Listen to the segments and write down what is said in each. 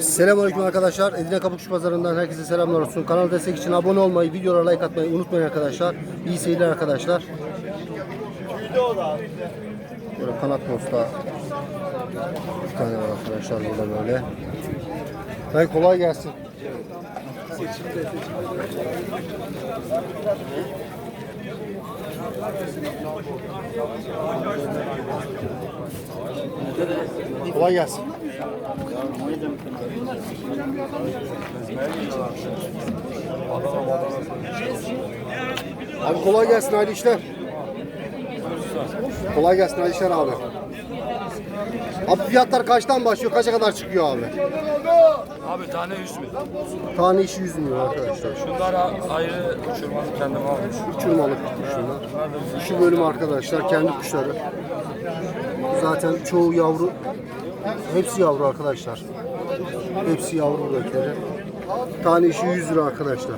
Selamünaleyküm arkadaşlar. Edirne Kapıkçı Pazarı'ndan herkese selamlar olsun. Kanal destek için abone olmayı, videolara like atmayı unutmayın arkadaşlar. İyi seyirler arkadaşlar. Böyle kanat posta. Bir tane var arkadaşlar burada böyle. Dayı kolay gelsin. Kolay gelsin. Abi kolay gelsin hayırlı işler. Kolay gelsin hayırlı işler abi. Abi fiyatlar kaçtan başlıyor? Kaça kadar çıkıyor abi? Abi tane 100 mü? Tane işi 100 milyon arkadaşlar. Şunlara ayrı uçurmalı kendim almış. Uçurmalık kuşlar. Şu bölüm arkadaşlar kendi kuşları. Zaten çoğu yavru. Hepsi yavru arkadaşlar. Hepsi yavru buradakileri. Tane işi 100 lira arkadaşlar.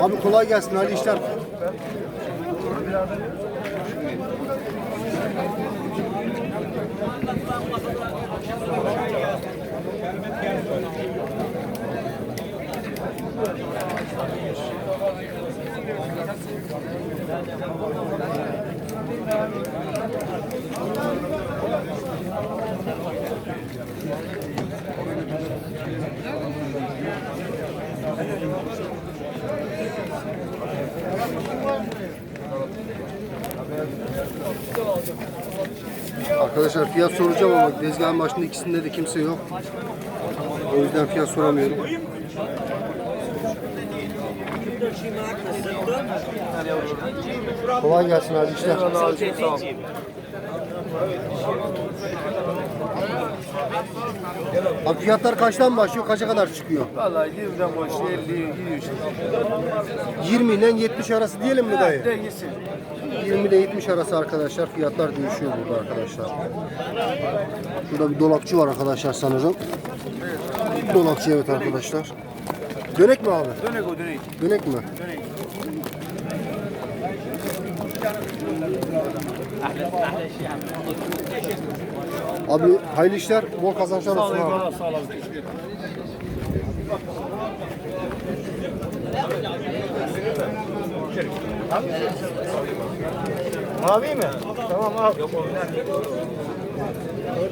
Abi kolay gelsin hayırlı işler. Arkadaşlar fiyat soracağım ama tezgahın başında ikisinde de kimse yok. O yüzden fiyat soramıyorum. Kolay gelsin abi işler. Abi fiyatlar kaçtan başlıyor, kaça kadar çıkıyor? Vallahi 20'den başlıyor 50 gidiyor işte. 20 ile 70 arası diyelim mi dayı? De gitsin. 20 ile 70 arası arkadaşlar fiyatlar değişiyor burada arkadaşlar. Burada bir dolapçı var arkadaşlar sanırım. Dolapçı evet arkadaşlar. Dönek mi abi? Dönek o dönek. Dönek mi? Dönek. Abi hayırlı işler, bol kazançlar olsun abi. Sağ olun. Mavi mi? Tamam al.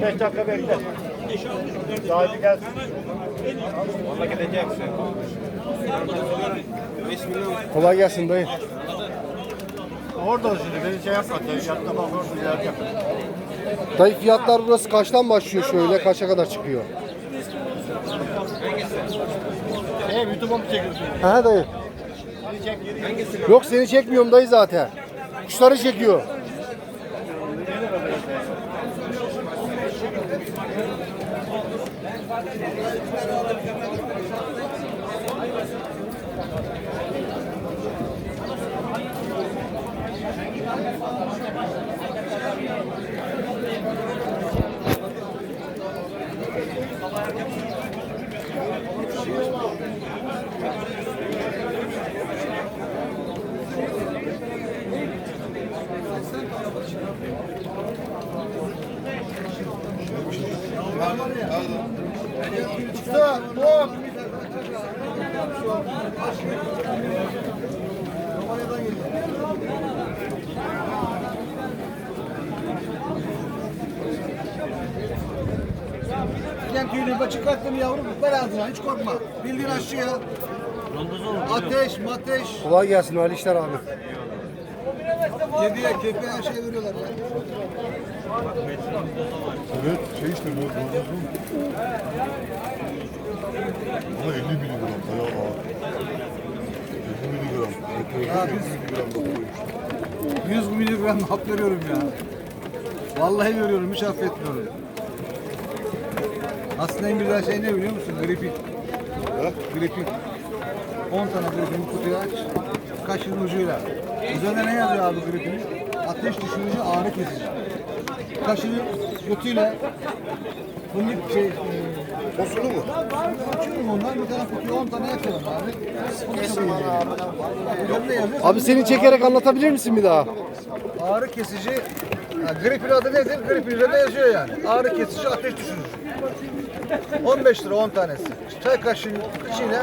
5 dakika bekle. Sahibi gelsin. Valla gideceksin. Kolay gelsin dayı. Orada şimdi beni şey yapma. Tezgahta bak orada gelecek. Dayı fiyatlar burası kaçtan başlıyor şöyle, kaça kadar çıkıyor? Hey YouTube'a mı çekiyorsun? He dayı. Yok seni çekmiyorum dayı zaten. Kuşları çekiyor. Gel köyüne çıkarttım yavrum. Ver ağzına hiç korkma. Bildiğin aşçıya. Ateş, mateş. Kolay gelsin hayırlı işler abi. Kediye, köpeğe her şey veriyorlar ya. Evet, şey işte bu. Ama 50 miligram bayağı ağır. 50 miligram. Ya biz- 50 miligram bakıyor. 100 miligram hap veriyorum ya. Vallahi veriyorum, hiç affetmiyorum. Aslında en güzel şey ne biliyor musun? Gripin. Gripin. 10 tane gripini kutuya aç. Kaşın ucuyla. Üzerinde ne yazıyor abi gripinin? Ateş düşürücü, ağrı kesici. Kaşını götüyle fındık şey, e, Bozulu mu? Açıyorum ondan bir tane kutuya 10 tane yakıyorum abi. Yazıyor. Abi seni çekerek anlatabilir misin bir daha? Ağrı kesici, ya gripin adı nedir? Gripin üzerinde yazıyor yani. Ağrı kesici, ateş düşürücü. 15 lira 10 tanesi. Çay kaşığı içine.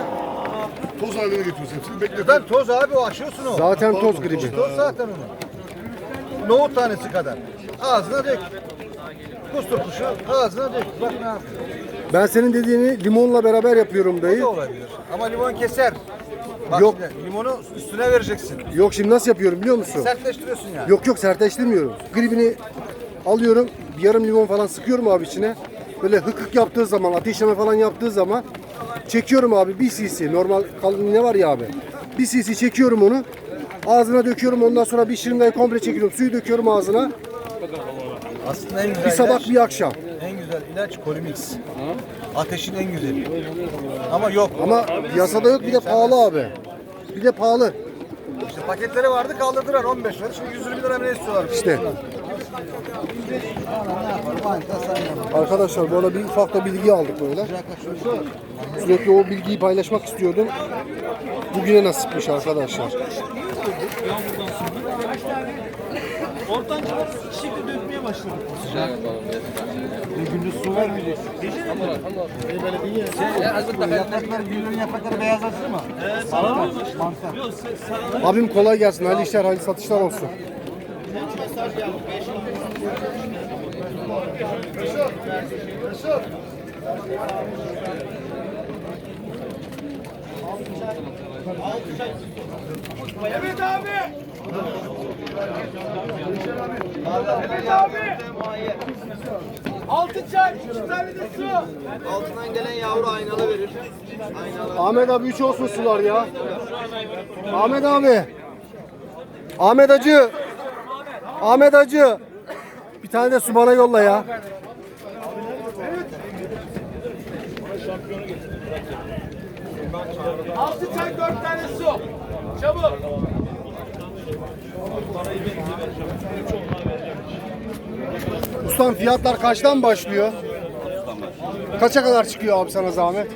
Toz haline getiriyorsun hepsini. Bekle. Ben toz abi o aşıyorsun o. Zaten toz gribi. Toz zaten onu. Nohut tanesi kadar. Ağzına dök. Kustur kuşu ağzına dök. Bak ne yapıyor. Ben senin dediğini limonla beraber yapıyorum Bu dayı. da olabilir. Ama limon keser. Bak Yok. şimdi, limonu üstüne vereceksin. Yok şimdi nasıl yapıyorum biliyor musun? Sertleştiriyorsun yani. Yok yok sertleştirmiyorum. Gribini alıyorum. Bir yarım limon falan sıkıyorum abi içine. Böyle hıkık yaptığı zaman, ateşleme falan yaptığı zaman çekiyorum abi bir cc. Normal kalın ne var ya abi. Bir cc çekiyorum onu. Ağzına döküyorum ondan sonra bir şırıngayı komple çekiyorum. Suyu döküyorum ağzına. Aslında en güzel Bir sabah ilaç, bir akşam. en güzel ilaç kolimix. Ateşin en güzeli. Ama yok. Ama piyasada yok bir de pahalı abi. Bir de pahalı. İşte paketleri vardı kaldırdılar 15 lira. Şimdi 120 lira ne istiyorlar? İşte. Arkadaşlar bu arada bir ufak da bilgi aldık böyle. Sürekli o bilgiyi paylaşmak istiyordum. Bugüne nasipmiş arkadaşlar. Gündüz su vermeyeceksin. Yapraklar, gülün yaprakları beyazlaşır mı? Mantar. Abim kolay gelsin. Hayırlı işler, hayırlı satışlar olsun. Altı çay, iki tane de su. Altından gelen yavru aynalı verir. Aynalı. Ahmet abi üç olsun sular ya. Ahmet abi. Ahmet Acı. Ahmet Acı. Bir tane de su bana yolla ya. Altı çay, dört tane su. Çabuk. Ustam fiyatlar kaçtan başlıyor? Kaça kadar çıkıyor abi sana zahmet?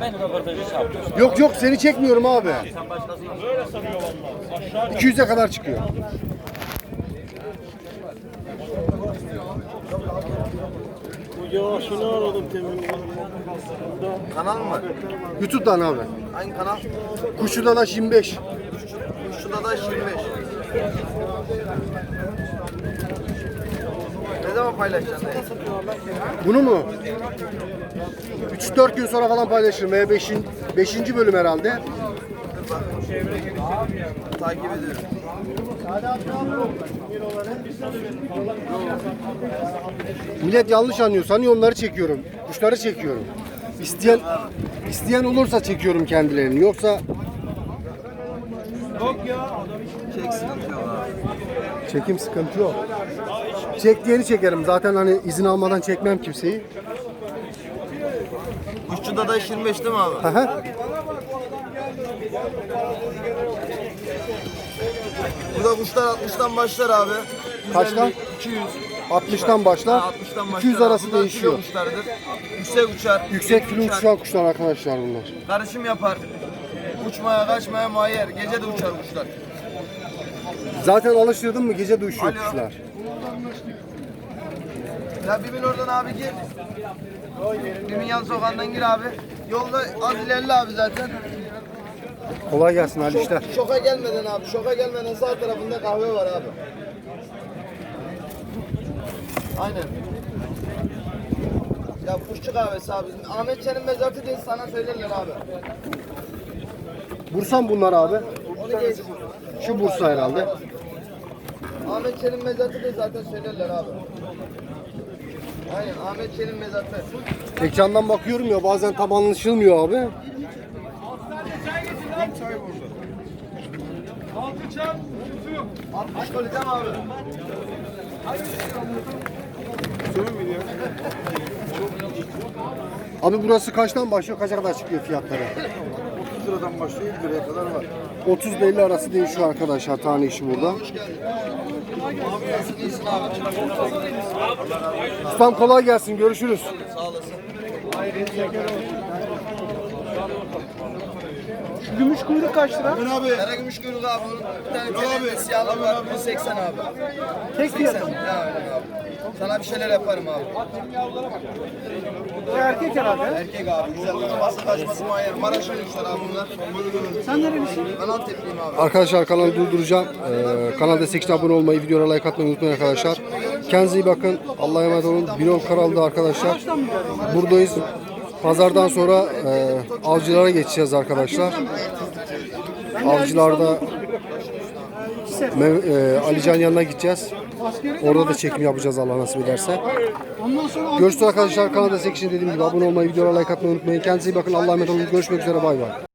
Ben röportajı yaptım. Yok yok seni çekmiyorum abi. 200'e kadar çıkıyor. Kanal mı var? YouTube'dan abi. Hangi kanal? Kuşu Dadaş 25. Şurada da 25. Ne zaman paylaşacaksın? Bunu mu? 3-4 gün sonra falan paylaşırım. E 5. 5. bölüm herhalde. Takip ediyorum. Millet yanlış anlıyor. Sanıyor onları çekiyorum. Kuşları çekiyorum. İsteyen isteyen olursa çekiyorum kendilerini. Yoksa yok abi. çekim sıkıntı yok. Çek diyeni çekerim. Zaten hani izin almadan çekmem kimseyi. Kuşçuda da 25 değil mi abi? Hı hı. Burada kuşlar 60'tan başlar abi. 150, Kaçtan? 200. 60'tan başlar. Ha, 60'tan başlar. 200 arası Bunlar değişiyor. kuşlardır. Yüksek uçar. Yüksek kilo uçuşan kuşlar arkadaşlar bunlar. Karışım yapar. Uçmaya kaçmaya muayyer. Gece de uçar kuşlar. Zaten alıştırdın mı gece de uçuyor Alo. kuşlar. Ya bir bin oradan abi gir. Bimin yan sokağından gir abi. Yolda az ilerle abi zaten. Kolay gelsin Ali işler. Şoka gelmeden abi. Şoka gelmeden sağ tarafında kahve var abi. Aynen. Ya kuşçu kahvesi abi. Ahmet Çenin mezatı değil sana söylerler abi. Bursa mı bunlar abi? Onu geç. Şu Bursa herhalde. Ahmet Çenin mezatı değil zaten söylerler abi. Aynen Ahmet Çenin mezatı. Ekrandan bakıyorum ya bazen tam anlaşılmıyor abi. Altı çay, su. 60 kolicam abi. Abi burası kaçtan başlıyor kaça kadar çıkıyor fiyatları? 30 liradan başlıyor 1 liraya kadar var. 30 ile 50 arası değişiyor arkadaşlar tane işi burada. Ustam kolay gelsin görüşürüz. Sağ olasın. Gümüş kuyruk kaç lira? Karagümüş kuyruk abi. Bir tane telefon siyahlı var. 180 abi. Tek fiyatı. 80. Ya öyle abi. Sana bir şeyler yaparım abi. Bu erkek herhalde. Erkek abi güzel. Bası kaçması manyak. Maraş'ın kuşlar abi bunlar. Sen nerelisin? Ben Antepliyim abi. Arkadaşlar kanalı durduracağım. Ee, kanal destekçine abone olmayı, videolara like atmayı unutmayın arkadaşlar. Kendinize iyi bakın. Allah'a emanet olun. Birol Karal'da arkadaşlar. Buradayız. Pazardan sonra e, avcılara geçeceğiz arkadaşlar. Avcılarda Mev- e, Alican yanına gideceğiz. Orada da çekim yapacağız Allah nasip ederse. Görüşürüz arkadaşlar. Kanal destek için dediğim gibi abone olmayı, videolara like atmayı unutmayın. Kendinize iyi bakın. Allah'a emanet olun. Görüşmek üzere. Bay bay.